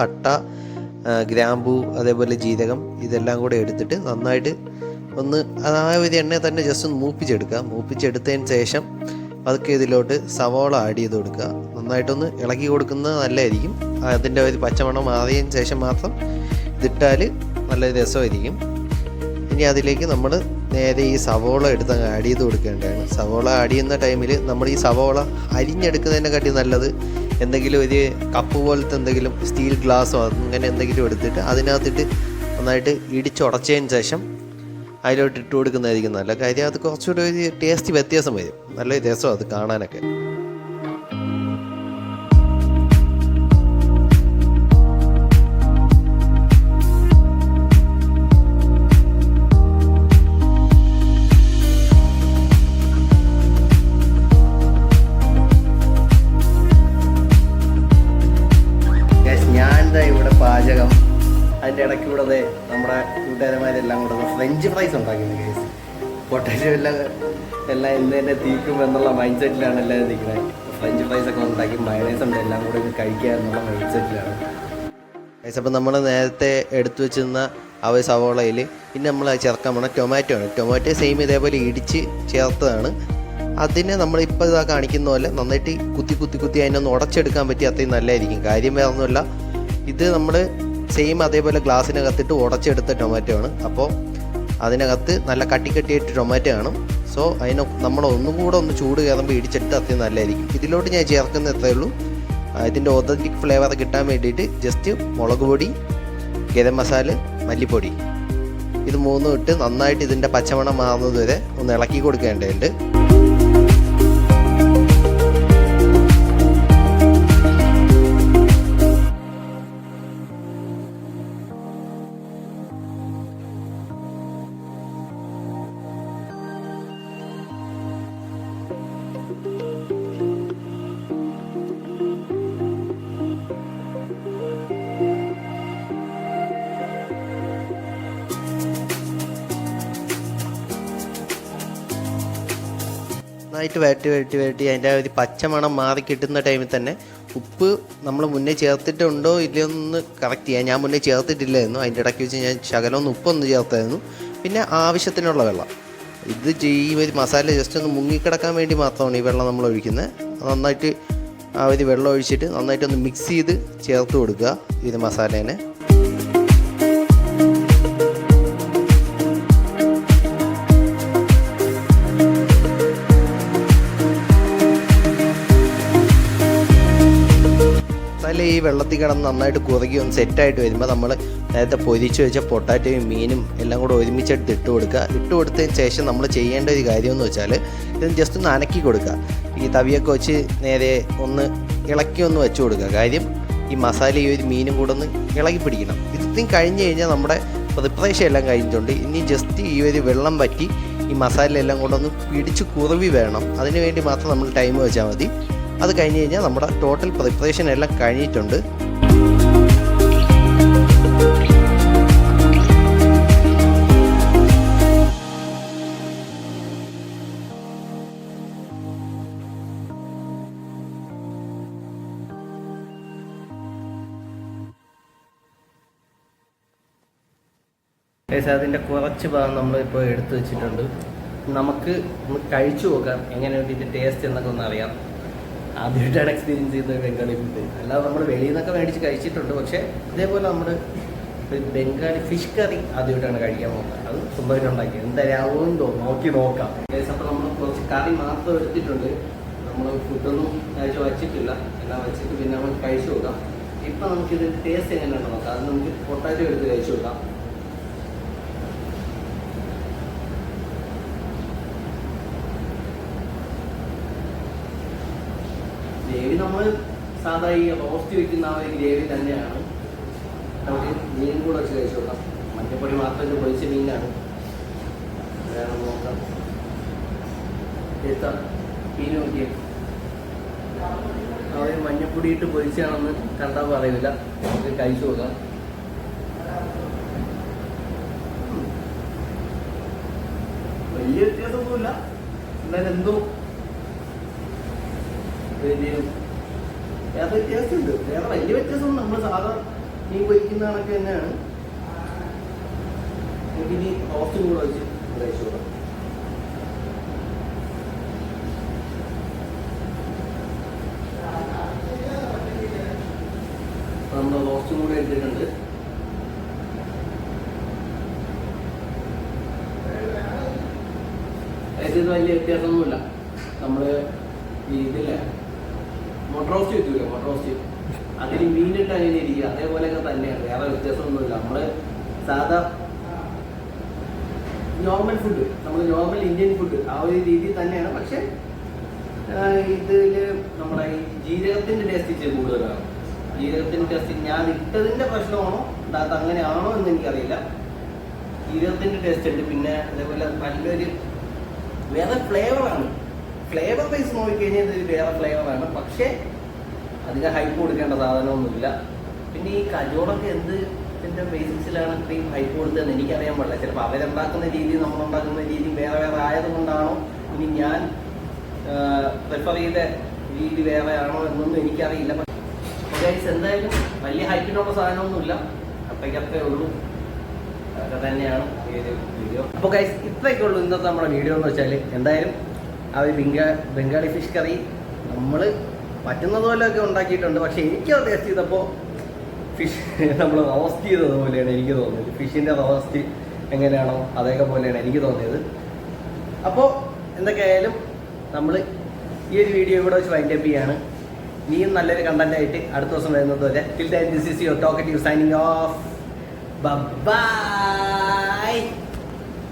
പട്ട ഗ്രാമ്പൂ അതേപോലെ ജീരകം ഇതെല്ലാം കൂടെ എടുത്തിട്ട് നന്നായിട്ട് ഒന്ന് ആ ഒരു എണ്ണ തന്നെ ജസ്റ്റ് ഒന്ന് മൂപ്പിച്ചെടുക്കുക. മൂപ്പിച്ചെടുത്തതിന് ശേഷം അതൊക്കെ ഇതിലോട്ട് സവോള ആഡ് ചെയ്ത് കൊടുക്കുക. നന്നായിട്ടൊന്ന് ഇളക്കി കൊടുക്കുന്നത് നല്ലതായിരിക്കും. അതിന്റെ ഒരു പച്ചമണം മാറിയതിന് ശേഷം മാത്രം ഇതിട്ടാൽ നല്ല രസമായിരിക്കും. ഇനി അതിലേക്ക് നമ്മൾ നേരെ ഈ സവോള എടുത്ത് അങ്ങ് ആഡ് ചെയ്ത് കൊടുക്കേണ്ടതാണ്. സവോള ആഡ് ചെയ്യുന്ന ടൈമിൽ നമ്മൾ ഈ സവോള അരിഞ്ഞെടുക്കുന്നതിനെക്കാട്ടി നല്ലത് എന്തെങ്കിലും ഒരു കപ്പ് പോലത്തെ എന്തെങ്കിലും സ്റ്റീൽ ഗ്ലാസ്സോ അങ്ങനെ എന്തെങ്കിലും എടുത്തിട്ട് അതിനകത്തിട്ട് നന്നായിട്ട് ഇടിച്ചുടച്ചതിന് ശേഷം അതിലോട്ട് ഇട്ട് കൊടുക്കുന്നതായിരിക്കും നല്ല കാര്യം. അത് കുറച്ചുകൂടെ ഒരു ടേസ്റ്റ് വ്യത്യാസം വരും. നല്ല രസമാണ് അത് കാണാനൊക്കെ. കൂടെ ഫ്രഞ്ച് ഫ്രൈസ് ഉണ്ടാക്കുന്നത് കേസ് പൊട്ടാറ്റോ എല്ലാം എല്ലാം ഇന്ന് തന്നെ തീക്കും എന്നുള്ള മൈൻഡ് സെറ്റിലാണ് എല്ലാവരും നിൽക്കുന്നത്. ഫ്രഞ്ച് ഫ്രൈസ് ഒക്കെ ഉണ്ടാക്കി മയണൈസ് ഉണ്ട് എല്ലാം കൂടെ കഴിക്കുക എന്നുള്ള മൈൻഡ് സെറ്റിലാണ് ഗൈസ് അപ്പം നമ്മൾ നേരത്തെ എടുത്തു വെച്ചിരുന്ന ആ ഒരു സവോളയിൽ പിന്നെ നമ്മൾ ചേർക്കാൻ പോണ ടൊമാറ്റോ ആണ്. ടൊമാറ്റോ സെയിം ഇതേപോലെ ഇടിച്ച് ചേർത്തതാണ്. അതിനെ നമ്മളിപ്പോൾ ഇതാ കാണിക്കുന്ന പോലെ നന്നായിട്ട് കുത്തി കുത്തി കുത്തി അതിനൊന്ന് ഉടച്ചെടുക്കാൻ പറ്റി അത്രയും നല്ലതായിരിക്കും. കാര്യം വേറെ ഒന്നുമില്ല ഇത് നമ്മൾ സെയിം അതേപോലെ ഗ്ലാസ്സിനകത്തിട്ട് ഉടച്ചെടുത്ത ടൊമാറ്റോ ആണ്. അപ്പോൾ അതിനകത്ത് നല്ല കട്ടി കട്ടിയായിട്ട് ടൊമാറ്റോ ആണ് സോ അതിനെ നമ്മൾ ഒന്നും കൂടെ ഒന്ന് ചൂട് കയറുമ്പോൾ ഇടിച്ചിട്ട് അത്യം നല്ലതായിരിക്കും. ഇതിലോട്ട് ഞാൻ ചേർക്കുന്ന ഉള്ളൂ. ഇതിന്റെ ഒതന്റിക് ഫ്ലേവർ കിട്ടാൻ വേണ്ടിയിട്ട് ജസ്റ്റ് മുളക് പൊടി ഗരം മസാല മല്ലിപ്പൊടി. ഇത് മൂന്നും ഇട്ട് നന്നായിട്ട് ഇതിന്റെ പച്ചമണം മാറുന്നത് വരെ ഒന്ന് ഇളക്കി കൊടുക്കേണ്ടതുണ്ട്. നന്നായിട്ട് വരട്ടി വരട്ടി വരട്ടി അതിന്റെ ഒരു പച്ചമണം മാറി കിട്ടുന്ന ടൈമിൽ തന്നെ ഉപ്പ് നമ്മൾ മുന്നേ ചേർത്തിട്ടുണ്ടോ ഇല്ലയോ എന്ന് കറക്റ്റ് ചെയ്യാം. ഞാൻ മുന്നേ ചേർത്തിട്ടില്ലായിരുന്നു. അതിന്റെ ഇടയ്ക്ക് വെച്ച് ഞാൻ ശകലമൊന്ന് ഉപ്പൊന്ന് ചേർത്തായിരുന്നു. പിന്നെ ആവശ്യത്തിനുള്ള വെള്ളം. ഇത് ഈ ഒരു മസാല ജസ്റ്റ് ഒന്ന് മുങ്ങിക്കിടക്കാൻ വേണ്ടി മാത്രമാണ് ഈ വെള്ളം നമ്മൾ ഒഴിക്കുന്നത്. നന്നായിട്ട് ആ ഒരു വെള്ളം ഒഴിച്ചിട്ട് നന്നായിട്ടൊന്ന് മിക്സ് ചെയ്ത് ചേർത്ത് കൊടുക്കുക ഇത് മസാലേനെ. വെള്ളത്തിൽ കിടന്ന് നന്നായിട്ട് കുറുകി ഒന്ന് സെറ്റായിട്ട് വരുമ്പോൾ നമ്മൾ നേരത്തെ പൊരിച്ച് വെച്ച പൊട്ടാറ്റോയും മീനും എല്ലാം കൂടെ ഒരുമിച്ചെടുത്ത് ഇട്ട് കൊടുക്കുക. ഇട്ട് കൊടുത്തതിന് ശേഷം നമ്മൾ ചെയ്യേണ്ട ഒരു കാര്യം എന്ന് വെച്ചാൽ ഇത് ജസ്റ്റ് ഒന്ന് അനക്കി കൊടുക്കുക. ഈ തവിയൊക്കെ വെച്ച് നേരെ ഒന്ന് ഇളക്കി ഒന്ന് വെച്ച് കൊടുക്കുക. കാര്യം ഈ മസാല ഈ ഒരു മീനും കൂടെ ഒന്ന് ഇളകി പിടിക്കണം. ഇതും കഴിഞ്ഞ് കഴിഞ്ഞാൽ നമ്മുടെ പ്രിപ്പറേഷൻ എല്ലാം കഴിഞ്ഞിട്ടുണ്ട്. ഇനി ജസ്റ്റ് ഈ ഒരു വെള്ളം പറ്റി ഈ മസാല എല്ലാം കൂടെ ഒന്ന് പിടിച്ച് കുറവി വേണം. അതിനുവേണ്ടി മാത്രം നമ്മൾ ടൈം വെച്ചാൽ മതി. അത് കഴിഞ്ഞ് കഴിഞ്ഞാൽ നമ്മുടെ ടോട്ടൽ പ്രിപ്പറേഷൻ എല്ലാം കഴിഞ്ഞിട്ടുണ്ട്. അതിന്റെ കുറച്ച് ഭാഗം നമ്മളിപ്പോൾ എടുത്തു വെച്ചിട്ടുണ്ട്. നമുക്ക് ഒന്ന് കഴിച്ചു നോക്കാം എങ്ങനെയുണ്ട് ഇതിന്റെ ടേസ്റ്റ് എന്നൊക്കെ ഒന്ന് അറിയാം. ആദ്യമായിട്ടാണ് എക്സ്പീരിയൻസ് ചെയ്തത് ബംഗാളി ഫുഡ് അല്ലാതെ നമ്മൾ വെളിയിൽ നിന്നൊക്കെ മേടിച്ച് കഴിച്ചിട്ടുണ്ട്. പക്ഷേ ഇതേപോലെ നമ്മൾ ബംഗാളി ഫിഷ് കറി ആദ്യമായിട്ടാണ് കഴിക്കാൻ പോകുന്നത്. അത് സ്വന്തമായിട്ട് ഉണ്ടാക്കി എന്തായാലും നോക്കി നോക്കാം. അപ്പോൾ നമ്മൾ കുറച്ച് കറി മാത്രം എടുത്തിട്ടുണ്ട്. നമ്മൾ ഫുഡൊന്നും കഴിച്ച് വച്ചിട്ടില്ല. എല്ലാം വെച്ചിട്ട് പിന്നെ നമ്മൾ കഴിച്ചു നോക്കാം ഇപ്പം നമുക്കിത് ടേസ്റ്റ് എങ്ങനെയാണ് നോക്കാം. അത് നമുക്ക് പൊട്ടാറ്റോ എടുത്ത് കഴിച്ചു നോക്കാം ഗ്രേവി നമ്മൾ സാധാ ഈ റോസ്റ്റ് വെക്കുന്ന ആ ഒരു ഗ്രേവി തന്നെയാണ്. നമുക്ക് മീൻ കൂടെ വെച്ച് കഴിച്ചു നോക്കാം. മഞ്ഞപ്പൊടി മാത്രം പൊളിച്ച മീനാണ്. വേണം നോക്കാം. എടുത്ത മീൻ നോക്കിയേ. അവർ മഞ്ഞപ്പൊടി ഇട്ട് പൊരിച്ചാണെന്ന് കണ്ടാൽ പറയുന്നില്ല നമുക്ക് കഴിച്ചു നോക്കാം. വലിയ വ്യത്യാസമൊന്നുമില്ല. എന്നാലും എന്തോ വലിയ വേറെ വ്യത്യാസമുണ്ട് വേറെ വലിയ വ്യത്യാസം നമ്മൾ സാധാ മീൻ പൊരിക്കുന്ന കണക്ക് തന്നെയാണ്. നമുക്കിനി റോസ്റ്റും കൂടെ വെച്ച് നമ്മൾ റോസ്റ്റും കൂടെ എടുത്തിട്ടുണ്ട്. വലിയ വ്യത്യാസമൊന്നുമില്ല. നമ്മൾ ഇതില്ല? മൊട്ട റോസ്റ്റ് റോസ്റ്റ് അതിൽ മീനിട്ട് അങ്ങനെ ഇരിക്കുക. അതേപോലെയൊക്കെ തന്നെയാണ്. വേറെ വ്യത്യാസമൊന്നുമില്ല. നമ്മൾ സാധാ നോർമൽ ഫുഡ് നമ്മൾ നോർമൽ ഇന്ത്യൻ ഫുഡ് ആ ഒരു രീതി തന്നെയാണ്. പക്ഷെ ഇതിൽ നമ്മുടെ ഈ ജീരകത്തിന്റെ ടേസ്റ്റ് കൂടുതലാണ്. ജീരകത്തിന്റെ ടേസ്റ്റ് ഞാൻ ഇട്ടതിന്റെ പ്രശ്നമാണോ? അത് അങ്ങനെയാണോ എന്ന് എനിക്കറിയില്ല. ജീരകത്തിന്റെ ടേസ്റ്റ് ഉണ്ട്. പിന്നെ അതേപോലെ നല്ലൊരു വേറെ ഫ്ലേവറാണ് ഫ്ലേവർ ബേസ് നോക്കിക്കഴിഞ്ഞാൽ ഇത് വേറെ ഫ്ലേവറാണ് പക്ഷേ അധികം ഹൈപ്പ് കൊടുക്കേണ്ട സാധനമൊന്നുമില്ല. പിന്നെ ഈ കജോടൊക്കെ എന്ത് ഇതിന്റെ ബേസിസിലാണ് ഇത്രയും ഹൈപ്പ് കൊടുത്തതെന്ന് എനിക്കറിയാൻ പാടില്ല. ചിലപ്പോൾ അവരുണ്ടാക്കുന്ന രീതി നമ്മളുണ്ടാക്കുന്ന രീതി വേറെ വേറെ ആയതുകൊണ്ടാണോ? ഇനി ഞാൻ പ്രിഫർ ചെയ്ത രീതി വേറെ ആണോ എന്നൊന്നും എനിക്കറിയില്ല. ഗൈസ് എന്തായാലും വലിയ ഹൈറ്റിനുള്ള സാധനമൊന്നുമില്ല. അപ്പോഴേക്കത്രേ ഉള്ളൂ. അതൊക്കെ തന്നെയാണ് ഈ ഒരു വീഡിയോ അപ്പോൾ ഗൈസ് ഇത്രയൊക്കെ ഉള്ളൂ ഇന്നത്തെ നമ്മുടെ വീഡിയോ എന്ന് വെച്ചാൽ എന്തായാലും ഒരു ബംഗാ ബംഗാളി ഫിഷ് കറി നമ്മൾ പറ്റുന്നത് പോലെയൊക്കെ ഉണ്ടാക്കിയിട്ടുണ്ട്. പക്ഷേ എനിക്കത് ടേസ്റ്റ് ചെയ്തപ്പോൾ ഫിഷ് നമ്മൾ റോസ്റ്റ് ചെയ്തത് പോലെയാണ് എനിക്ക് തോന്നിയത്. ഫിഷിന്റെ റോസ്റ്റ് എങ്ങനെയാണോ അതേക്കെ പോലെയാണ് എനിക്ക് തോന്നിയത്. അപ്പോൾ എന്തൊക്കെയായാലും നമ്മൾ ഈ ഒരു വീഡിയോ ഇവിടെ വെച്ച് വൈൻഡ് അപ്പ് ചെയ്യാണ്. ഇനിയും നല്ലൊരു കണ്ടന്റ് ആയിട്ട് അടുത്ത ദിവസം വരുന്നത് വരെ. Till this is your ടോക്കറ്റ് you signing off by